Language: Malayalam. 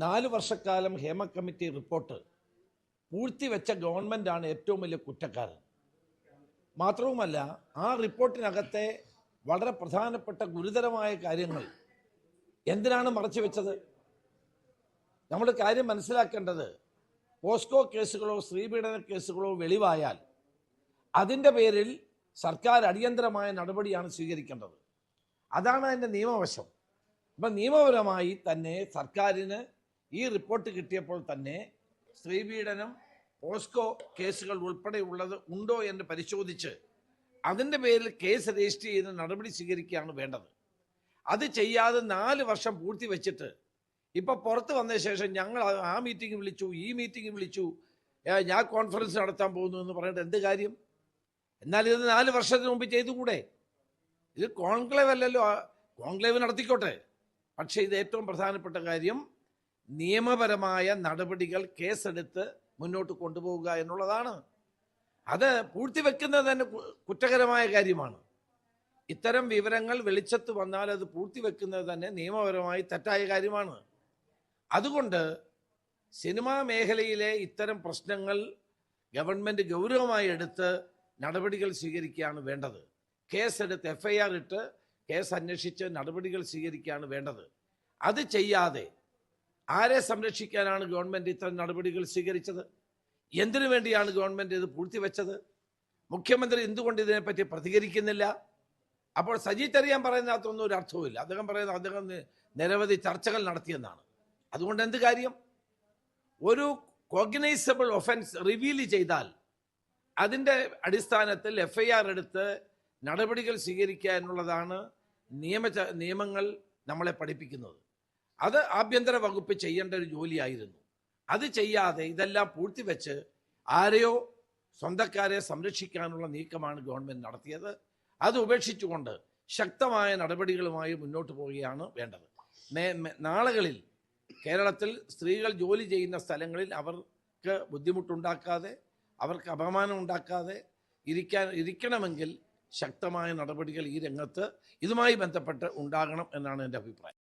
നാല് വർഷക്കാലം ഹേമ കമ്മിറ്റി റിപ്പോർട്ട് പൂഴ്ത്തിവെച്ച ഗവൺമെന്റാണ് ഏറ്റവും വലിയ കുറ്റക്കാരൻ. മാത്രവുമല്ല ആ റിപ്പോർട്ടിനകത്തെ വളരെ പ്രധാനപ്പെട്ട ഗുരുതരമായ കാര്യങ്ങൾ എന്തിനാണ് മറച്ചു വെച്ചത്? നമ്മൾ കാര്യം മനസ്സിലാക്കേണ്ടത് പോസ്കോ കേസുകളോ സ്ത്രീപീഡന കേസുകളോ വെളിവായാൽ അതിന്റെ പേരിൽ സർക്കാർ അടിയന്തരമായ നടപടിയാണ് സ്വീകരിക്കേണ്ടത്. അതാണ് അതിന്റെ നിയമവശം. അപ്പം നിയമപരമായി തന്നെ സർക്കാരിന് ഈ റിപ്പോർട്ട് കിട്ടിയപ്പോൾ തന്നെ സ്ത്രീപീഡനം പോസ്കോ കേസുകൾ ഉൾപ്പെടെയുള്ളത് ഉണ്ടോ എന്ന് പരിശോധിച്ച് അതിന്റെ പേരിൽ കേസ് രജിസ്റ്റർ ചെയ്ത് നടപടി സ്വീകരിക്കുകയാണ് വേണ്ടത്. അത് ചെയ്യാതെ നാല് വർഷം പൂർത്തി വെച്ചിട്ട് ഇപ്പൊ പുറത്ത് വന്ന ശേഷം ഞങ്ങൾ ആ- ആ മീറ്റിംഗ് വിളിച്ചു ഈ മീറ്റിംഗ് വിളിച്ചു. ഞാൻ കോൺഫറൻസ് നടത്താൻ പോകുന്നു എന്ന് പറഞ്ഞിട്ട് എന്ത് കാര്യം? എന്നാൽ ഇത് നാല് വർഷത്തിന് മുമ്പ് ചെയ്തുകൂടെ? ഇത് കോൺക്ലേവ് അല്ലല്ലോ കോൺക്ലേവ് നടത്തിക്കോട്ടെ. പക്ഷേ ഇത് ഏറ്റവും പ്രധാനപ്പെട്ട കാര്യം നിയമപരമായ നടപടികൾ കേസെടുത്ത് മുന്നോട്ട് കൊണ്ടുപോവുക എന്നുള്ളതാണ്. അത് പൂഴ്ത്തിവെക്കുന്നത് തന്നെ കുറ്റകരമായ കാര്യമാണ്. ഇത്തരം വിവരങ്ങൾ വെളിച്ചത്ത് വന്നാൽ അത് പൂഴ്ത്തിവെക്കുന്നത് തന്നെ നിയമപരമായി തെറ്റായ കാര്യമാണ്. അതുകൊണ്ട് സിനിമാ മേഖലയിലെ ഇത്തരം പ്രശ്നങ്ങൾ ഗവൺമെന്റ് ഗൗരവമായി എടുത്ത് നടപടികൾ സ്വീകരിക്കുകയാണ് വേണ്ടത്. കേസെടുത്ത് എഫ് ഐ ആർ ഇട്ട് കേസ് അന്വേഷിച്ച് നടപടികൾ സ്വീകരിക്കുകയാണ് വേണ്ടത്. അത് ചെയ്യാതെ ആരെ സംരക്ഷിക്കാനാണ് ഗവൺമെന്റ് ഇത്തരം നടപടികൾ സ്വീകരിച്ചത്? എന്തിനു വേണ്ടിയാണ് ഗവൺമെന്റ് ഇത് പൂഴ്ത്തിവെച്ചത്? മുഖ്യമന്ത്രി എന്തുകൊണ്ട് ഇതിനെപ്പറ്റി പ്രതികരിക്കുന്നില്ല? അപ്പോൾ സജി ചെറിയാൻ പറയുന്നതിനകത്തൊന്നും ഒരു അർത്ഥവുമില്ല. അദ്ദേഹം പറയുന്നത് അദ്ദേഹം നിരവധി ചർച്ചകൾ നടത്തിയെന്നാണ്. അതുകൊണ്ട് എന്ത് കാര്യം? ഒരു കോഗ്നൈസബിൾ ഒഫൻസ് റിവീൽ ചെയ്താൽ അതിന്റെ അടിസ്ഥാനത്തിൽ എഫ് ഐ ആർ എടുത്ത് നടപടികൾ സ്വീകരിക്കുക എന്നുള്ളതാണ് നിയമ നിയമങ്ങൾ നമ്മളെ പഠിപ്പിക്കുന്നത്. അത് ആഭ്യന്തര വകുപ്പ് ചെയ്യേണ്ട ഒരു ജോലിയായിരുന്നു. അത് ചെയ്യാതെ ഇതെല്ലാം പൂഴ്ത്തിവെച്ച് ആരെയോ സ്വന്തക്കാരെ സംരക്ഷിക്കാനുള്ള നീക്കമാണ് ഗവൺമെന്റ് നടത്തിയത്. അത് ഉപേക്ഷിച്ചുകൊണ്ട് ശക്തമായ നടപടികളുമായി മുന്നോട്ട് പോവുകയാണ് വേണ്ടത്. നാളുകളിൽ കേരളത്തിൽ സ്ത്രീകൾ ജോലി ചെയ്യുന്ന സ്ഥലങ്ങളിൽ അവർക്ക് ബുദ്ധിമുട്ടുണ്ടാക്കാതെ അവർക്ക് അപമാനം ഉണ്ടാക്കാതെ ഇരിക്കാൻ ഇരിക്കണമെങ്കിൽ ശക്തമായ നടപടികൾ ഈ രംഗത്ത് ഇതുമായി ബന്ധപ്പെട്ട് ഉണ്ടാകണം എന്നാണ് എന്റെ അഭിപ്രായം.